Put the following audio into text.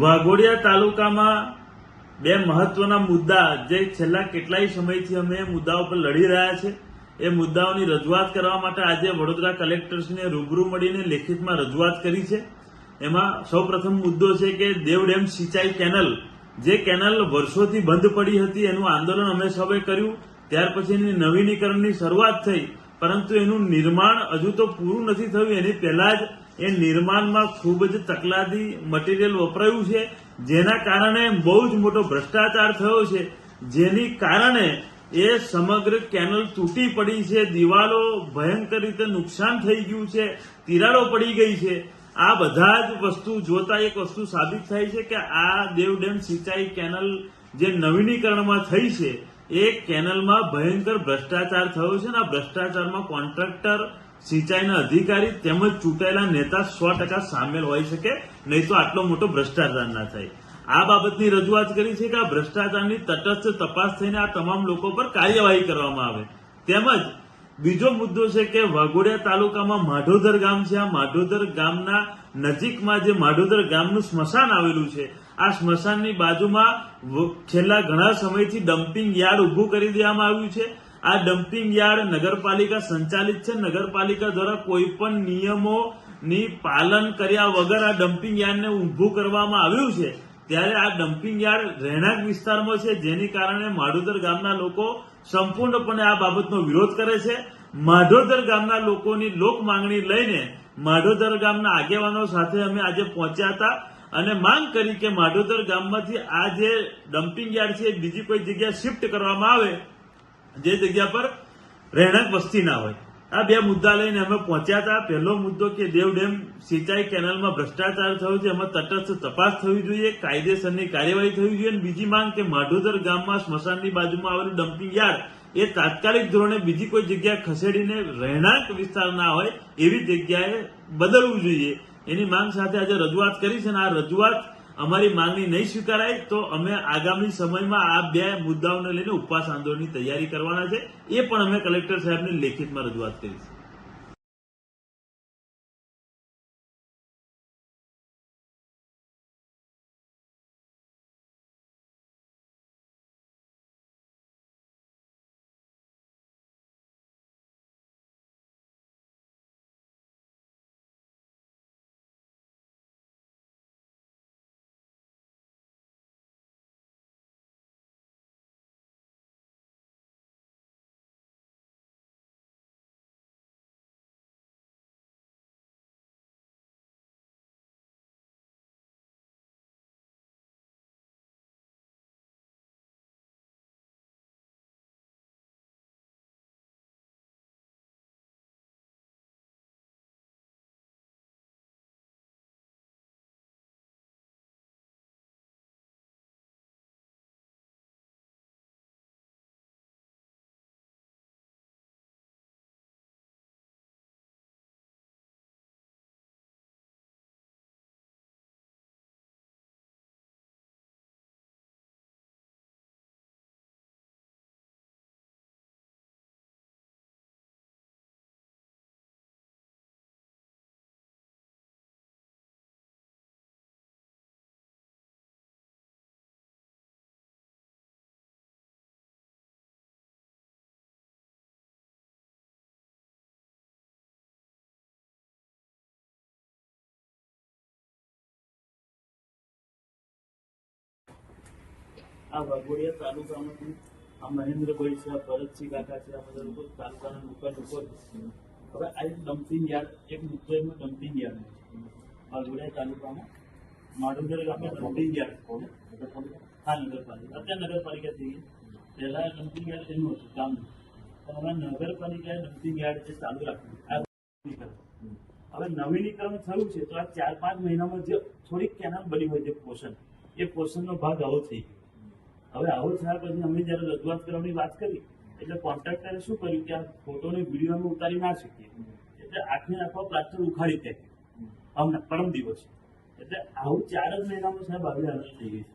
વાઘોડિયા તાલુકામાં બે મહત્વના મુદ્દા જે છેલ્લા કેટલાય સમયથી અમે મુદ્દાઓ પર લડી રહ્યા છે. એ મુદ્દાઓની રજૂઆત કરવા માટે આજે વડોદરા કલેક્ટર્સને રૂબરૂ મળીને લેખિતમાં રજૂઆત કરી છે. એમાં સૌપ્રથમ મુદ્દો છે કે દેવ ડેમ સિંચાઈ કેનલ, જે કેનલ વર્ષોથી બંધ પડી હતી, એનું આંદોલન અમે સૌએ કર્યું. ત્યાર પછી એની નવીનીકરણની શરૂઆત થઈ. પરંતુ એનું નિર્માણ હજુ તો પૂરું નથી થયું. એની પહેલા જ એ નિર્માણમાં ખૂબ જ તકલાદી મટીરિયલ વપરાયું છે, જેના કારણે બહુ જ મોટો ભ્રષ્ટાચાર થયો છે. જેની કારણે એ સમગ્ર કેનલ તૂટી પડી છે, દિવાલો ભયંકર રીતે નુકસાન થઈ ગયું છે, તિરાડો પડી ગઈ છે. આ બધા જ વસ્તુ જોતા એક વસ્તુ સાબિત થાય છે કે આ દેવ સિંચાઈ કેનલ જે નવીનીકરણમાં થઈ છે એ કેનલમાં ભયંકર ભ્રષ્ટાચાર થયો છે અને આ ભ્રષ્ટાચારમાં કોન્ટ્રાક્ટર, સિંચાઈના અધિકારી તેમજ ચૂંટાયેલા નેતા સો ટકા સામેલ હોઈ શકે, નહીં તો આટલો મોટો ભ્રષ્ટાચાર ના થાય. આ બાબતની રજૂઆત કરી છે કે આ ભ્રષ્ટાચારની તટસ્થ તપાસ થઈને આ તમામ લોકો પર કાર્યવાહી કરવામાં આવે. તેમજ બીજો મુદ્દો છે કે વાઘોડિયા તાલુકામાં માઢોદર ગામ છે. આ માઢોદર ગામના નજીકમાં જે માઢોદર ગામનું સ્મશાન આવેલું છે આ સ્મશાનની બાજુમાં છેલ્લા ઘણા સમયથી ડમ્પિંગ યાર્ડ ઊભું કરી દેવામાં આવ્યું છે. આ ડમ્પિંગ યાર્ડ નગરપાલિકા સંચાલિત છે. નગરપાલિકા દ્વારા કોઈ પણ નિયમોની પાલન કર્યા વગર આ ડમ્પિંગ યાર્ડને ઊભું કરવામાં આવ્યું છે. ત્યારે આ ડમ્પિંગ યાર્ડ રહેણાંક વિસ્તારમાં છે. જેની કારણે માઢોદર ગામના લોકો સંપૂર્ણપણે આ બાબતનો વિરોધ કરે છે. માઢોદર ગામના લોકોની લોક માંગણી લઈને માઢોદર ગામના આગેવાનો સાથે અમે આજે પહોંચ્યા હતા. અને માંગ કરી કે માઢોદર ગામમાંથી આ જે ડમ્પિંગ યાર્ડ છે, બીજી કોઈ જગ્યાએ શિફ્ટ કરવામાં આવે, જે જગ્યા પર રહેણાંક વસ્તી ના હોય. આ બે મુદ્દા લઈને અમે પહોંચ્યા હતા. પહેલો મુદ્દો કે દેવ ડેમ સિંચાઈ કેનલમાં ભ્રષ્ટાચાર થયો છે, એમાં તટસ્થ તપાસ થવી જોઈએ, કાયદેસરની કાર્યવાહી થવી જોઈએ, અને બીજી માંગ કે માઢોદર ગામમાં સ્મશાનની બાજુમાં આવેલું ડમ્પિંગ યાર્ડ એ તાત્કાલિક ધોરણે બીજી કોઈ જગ્યા ખસેડીને રહેણાંક વિસ્તાર ના હોય, એવી જગ્યાએ બદલવું જોઈએ. એની માંગ સાથે આજે રજૂઆત કરી છે અને આ રજૂઆત અમારી માંગણી નહીં સ્વીકારાય તો અમે આગામી સમયમાં આ બે મુદ્દાઓને લઈને ઉપવાસ આંદોલનની તૈયારી કરવાના છે. એ પણ અમે કલેક્ટર સાહેબને લેખિતમાં રજૂઆત કરી છે. આ વાઘોડિયા તાલુકામાંથી આ મહેન્દ્રભાઈ છે, આ ભરતસિંહ કાકા છે, આ બધા લોકો તાલુકાના લોકો લોકો હવે આ એક ડમ્પિંગ યાર્ડ એક મુદ્દો એમાં ડમ્પિંગ યાર્ડ વાઘોડિયા તાલુકામાં માડુદર ગામે ડમ્પિંગ યાર્ડ હા, નગરપાલિકા. અત્યારે નગરપાલિકા થઈ ગઈ. પહેલા ડમ્પિંગ યાર્ડ એનું હતું, ગામનું. પણ હવે નગરપાલિકાએ ડમ્પિંગ યાર્ડ જે ચાલુ રાખ્યું હવે નવીનીકરણ થયું છે, તો આ ચાર પાંચ મહિનામાં જે થોડીક કેનાલ બની હોય છે પોષણ, એ પોષણનો ભાગ આવો થઈ ગયો. હવે આવો થયા પછી અમે જયારે રજૂઆત કરવાની વાત કરી, એટલે કોન્ટ્રાક્ટરે શું કર્યું કે આ ફોટોને વીડિયો અમે ઉતારી ના શકીએ. એટલે આખે આખો પ્લાસ્ટર ઉખાડી ફેંક્યો. હમણાં પરમ દિવસ. એટલે આવું ચાર જ મહિનામાં સાહેબ આવી હાલત થઈ ગઈ છે.